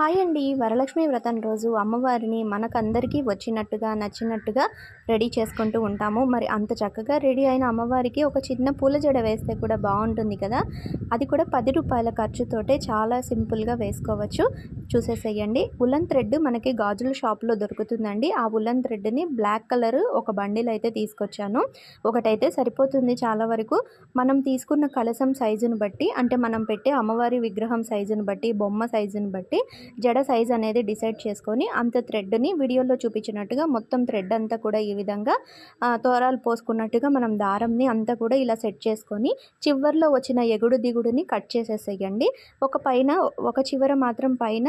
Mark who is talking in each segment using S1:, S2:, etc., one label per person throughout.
S1: Hi అండి. వరలక్ష్మి వ్రతం రోజు అమ్మవారిని మనకందరికీ వచ్చినట్టుగా నచ్చినట్టుగా రెడీ చేసుకుంటూ ఉంటాము. మరి అంత చక్కగా రెడీ అయిన అమ్మవారికి ఒక చిన్న పూల జడ వేస్తే కూడా బాగుంటుంది కదా. అది కూడా పది రూపాయల ఖర్చుతోటే చాలా సింపుల్గా వేసుకోవచ్చు. చూసేసేయండి. ఉలన్ థ్రెడ్ మనకి గాజుల షాప్లో దొరుకుతుందండి. ఆ ఉలన్ థ్రెడ్ని బ్లాక్ కలర్ ఒక బండిల్ అయితే తీసుకొచ్చాను. ఒకటైతే సరిపోతుంది చాలా వరకు. మనం తీసుకున్న కలసం సైజును బట్టి అంటే మనం పెట్టే అమ్మవారి విగ్రహం సైజును బట్టి బొమ్మ సైజును బట్టి జడ సైజ్ అనేది డిసైడ్ చేసుకొని అంత థ్రెడ్ని వీడియోలో చూపించినట్టుగా మొత్తం థ్రెడ్ అంతా కూడా ఈ విధంగా తోరాలు పోసుకున్నట్టుగా మనం దారంని అంతా కూడా ఇలా సెట్ చేసుకొని చివర్లో వచ్చిన ఎగుడు దిగుడుని కట్ చేసేసేయండి. ఒక పైన ఒక చివర మాత్రం పైన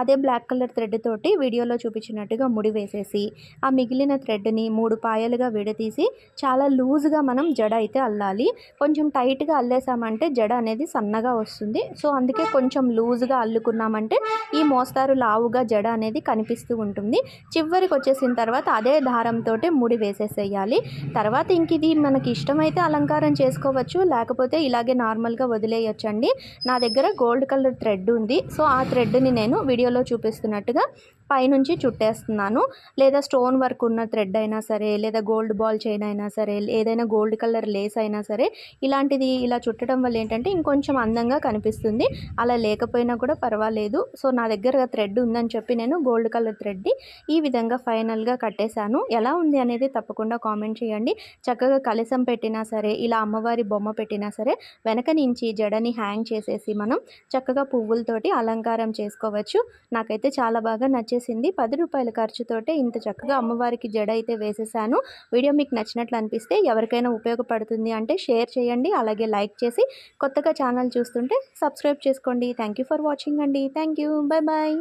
S1: అదే బ్లాక్ కలర్ థ్రెడ్ తోటి వీడియోలో చూపించినట్టుగా ముడి వేసేసి ఆ మిగిలిన థ్రెడ్ని మూడు పాయలుగా విడతీసి చాలా లూజ్గా మనం జడ అయితే అల్లాలి. కొంచెం టైట్గా అల్లేసామంటే జడ అనేది సన్నగా వస్తుంది. సో అందుకే కొంచెం లూజ్గా అల్లుకున్నామంటే ఈ మోస్తారు లావుగా జడ అనేది కనిపిస్తూ ఉంటుంది. చివరికి వచ్చేసిన తర్వాత అదే దారంతో ముడి వేసేసేయాలి. తర్వాత ఇంక ఇది మనకి ఇష్టమైతే అలంకారం చేసుకోవచ్చు లేకపోతే ఇలాగే నార్మల్గా వదిలేయచ్చండి. నా దగ్గర గోల్డ్ కలర్ థ్రెడ్ ఉంది. సో ఆ థ్రెడ్ని నేను వీడియోలో చూపిస్తున్నట్టుగా పైనుంచి చుట్టేస్తున్నాను. లేదా స్టోన్ వర్క్ ఉన్న థ్రెడ్ అయినా సరే లేదా గోల్డ్ బాల్ చైన్ అయినా సరే ఏదైనా గోల్డ్ కలర్ లేస్ అయినా సరే ఇలాంటిది ఇలా చుట్టడం వల్ల ఏంటంటే ఇంకొంచెం అందంగా కనిపిస్తుంది. అలా లేకపోయినా కూడా పర్వాలేదు. సో నా దగ్గర థ్రెడ్ ఉందని చెప్పి నేను గోల్డ్ కలర్ థ్రెడ్ని ఈ విధంగా ఫైనల్గా కట్టేశాను. ఎలా ఉంది అనేది తప్పకుండా కామెంట్ చేయండి. చక్కగా కలసం పెట్టినా సరే ఇలా అమ్మవారి బొమ్మ పెట్టినా సరే వెనక నుంచి జడని హ్యాంగ్ చేసేసి మనం చక్కగా పువ్వులతోటి అలంకారం చేసుకోవచ్చు. నాకైతే చాలా బాగా నచ్చింది. వచ్చేసింది పది రూపాయల ఖర్చుతోటే ఇంత చక్కగా అమ్మవారికి జడ అయితే వేసేసాను. వీడియో మీకు నచ్చినట్లు అనిపిస్తే ఎవరికైనా ఉపయోగపడుతుంది అంటే షేర్ చేయండి. అలాగే లైక్ చేసి కొత్తగా ఛానల్ చూస్తుంటే సబ్స్క్రైబ్ చేసుకోండి. థ్యాంక్ యూ ఫర్ వాచింగ్ అండి. Thank you bye bye